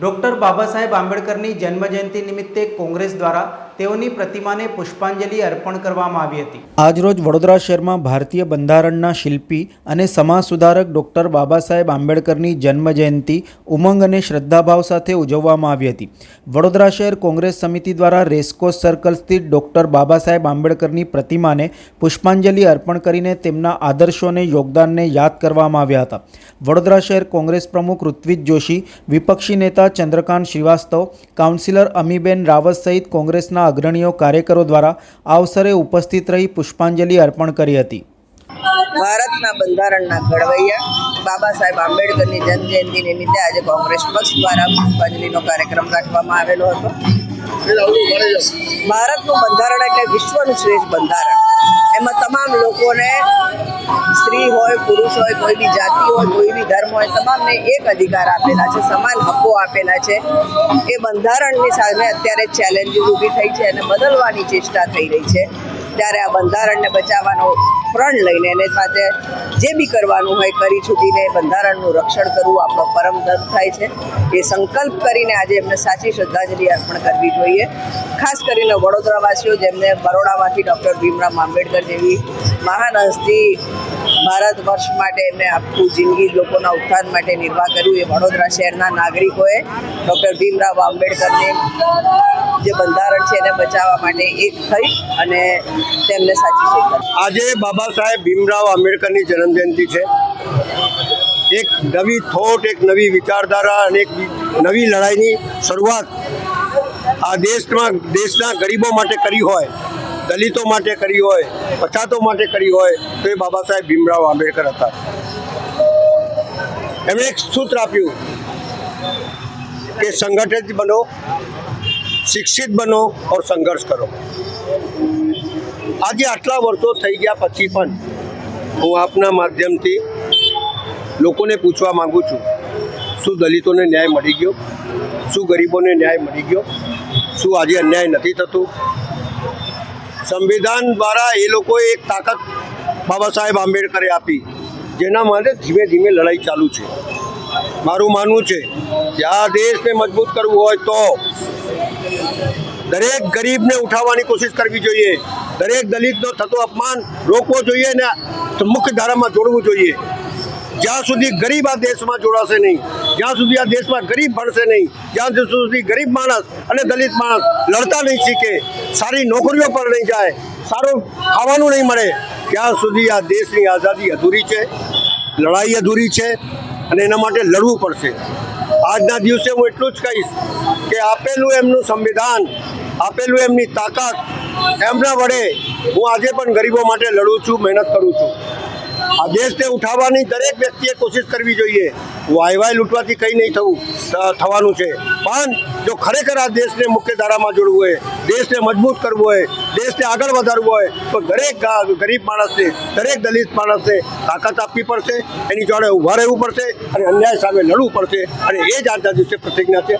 Doctor Baba Saheb આંબેડકરની જન્મજયંતિ નિમિત્તે કોંગ્રેસ દ્વારા તેઓની પ્રતિમાને પુષ્પાંજલિ અર્પણ કરવામાં આવી હતી. આજરોજ વડોદરા શહેરમાં ભારતીય બંધારણના શિલ્પી અને સમાજ સુધારક ડૉક્ટર બાબા સાહેબ આંબેડકરની જન્મજયંતિ ઉમંગ અને શ્રદ્ધાભાવ સાથે ઉજવવામાં આવી હતી. વડોદરા શહેર કોંગ્રેસ સમિતિ દ્વારા રેસકોર્સ સર્કલ સ્થિત ડૉક્ટર બાબા સાહેબ આંબેડકરની પ્રતિમાને પુષ્પાંજલિ અર્પણ કરીને તેમના આદર્શો અને યોગદાનને યાદ કરવામાં આવ્યા હતા. વડોદરા શહેર કોંગ્રેસ પ્રમુખ ઋત્વિજ જોશી, વિપક્ષી નેતા ચંદ્રકાંત શ્રીવાસ્તવ, કાઉન્સિલર અમીબેન રાવત સહિત કોંગ્રેસના અગ્રણીઓ કાર્યકરો દ્વારા અવસરે ઉપસ્થિત રહી પુષ્પાંજલિ અર્પણ કરી હતી. ભારતના બંધારણના ઘડવૈયા બાબા સાહેબ આંબેડકરની જન્મજયંતિ નિમિત્તે આજે કોંગ્રેસ પક્ષ દ્વારા પુષ્પાંજલિનો કાર્યક્રમ રાખવામાં આવેલો હતો. ભારતનું બંધારણ એટલે શ્રેષ્ઠ બંધારણ. એમાં તમામ લોકોને સ્ત્રી હોય, પુરુષ હોય, કોઈ બી જાતિ હોય, કોઈ બી ધર્મ હોય, તમામને એક અધિકાર આપેલા છે, સમાન હક્કો આપેલા છે. એ બંધારણની સામે અત્યારે ચેલેન્જીસ ઊભી થઈ છે અને બદલવાની ચેષ્ટા થઈ રહી છે. ત્યારે આ બંધારણને બચાવવાનો પ્રણ લઈને એને સાથે જે બી કરવાનું હોય કરી છૂટીને બંધારણનું રક્ષણ કરવું આપણો પરમ ધર્મ થાય છે. એ સંકલ્પ કરીને આજે એમને સાચી શ્રદ્ધાંજલિ અર્પણ કરવી જોઈએ. ખાસ કરીને વડોદરાવાસીઓ જેમને બરોડામાંથી ડૉક્ટર ભીમરાવ આંબેડકર જેવી મહાન હસ્તી ભારત વર્ષ માટે એમને આખું જિંદગી લોકોના ઉત્થાન માટે નિર્વાહ કર્યું. એ વડોદરા શહેરના નાગરિકોએ ડૉક્ટર ભીમરાવ આંબેડકરને જે બંધારણ છે એને બચાવવા માટે એક થઈ અને તેમને સાચી શકી આજે બાબા સાહેબ ભીમરાવ આંબેડકરની જન્મજયંતિ છે. એક નવી થોટ, એક નવી વિચારધારા અને એક નવી લડાઈની શરૂઆત આ દેશમાં, દેશના ગરીબો માટે કરી હોય. દલિતો માટે કરી હોય, પછાતો માટે કરી હોય, તો એ બાબા સાહેબ ભીમરાવ આંબેડકર હતા. એમણે એક સૂત્ર આપ્યું કે સંગઠિત બનો, શિક્ષિત બનો ઓર સંઘર્ષ કરો. આજે આટલા વર્ષો થઈ ગયા પછી પણ હું આપના માધ્યમથી લોકોને પૂછવા માંગુ છું, શું દલિતોને ન્યાય મળી ગયો? શું ગરીબોને ન્યાય મળી ગયો? શું આજે અન્યાય નથી થતું? સંવિધાન દ્વારા એ લોકોએ એક તાકાત બાબા સાહેબ આંબેડકરે આપી, જેના માટે ધીમે ધીમે લડાઈ ચાલુ છે. મારું માનવું છે કે આ દેશને મજબૂત કરવું હોય તો દરેક ગરીબને ઉઠાવવાની કોશિશ કરવી જોઈએ. દરેક દલિતનો થતો અપમાન રોકવો જોઈએ અને મુખ્ય ધારામાં જોડવું જોઈએ. જ્યાં સુધી ગરીબ આ દેશમાં જોડાશે નહીં, જ્યાં સુધી આ દેશમાં ગરીબ ભણશે નહીં, જ્યાં સુધી ગરીબ માણસ અને દલિત માણસ લડતા નહીં શીખે, સારી નોકરીઓ પર નહીં જાય, સારું ખાવાનું નહીં મળે, ત્યાં સુધી આ દેશની આઝાદી અધૂરી છે, લડાઈ અધૂરી છે અને એના માટે લડવું પડશે. આજના દિવસે હું એટલું જ કહીશ કે આપેલું એમનું સંવિધાન, આપેલું એમની તાકાત એમના વડે હું આજે પણ ગરીબો માટે લડું છું, મહેનત કરું છું. આ દેશને ઉઠાવવાની દરેક વ્યક્તિએ કોશિશ કરવી જોઈએ. વાયવાય વાય લૂંટવાથી કંઈ નહીં થવું થવાનું છે. પણ જો ખરેખર આ દેશને મુખ્ય ધારામાં જોડવું હોય, દેશને મજબૂત કરવું હોય, દેશને આગળ વધારવું હોય, તો દરેક ગરીબ માણસને, દરેક દલિત માણસને તાકાત આપવી પડશે, એની જોડે ઊભા રહેવું પડશે અને અન્યાય સામે લડવું પડશે અને એ જ આજના દિવસે પ્રતિજ્ઞા છે.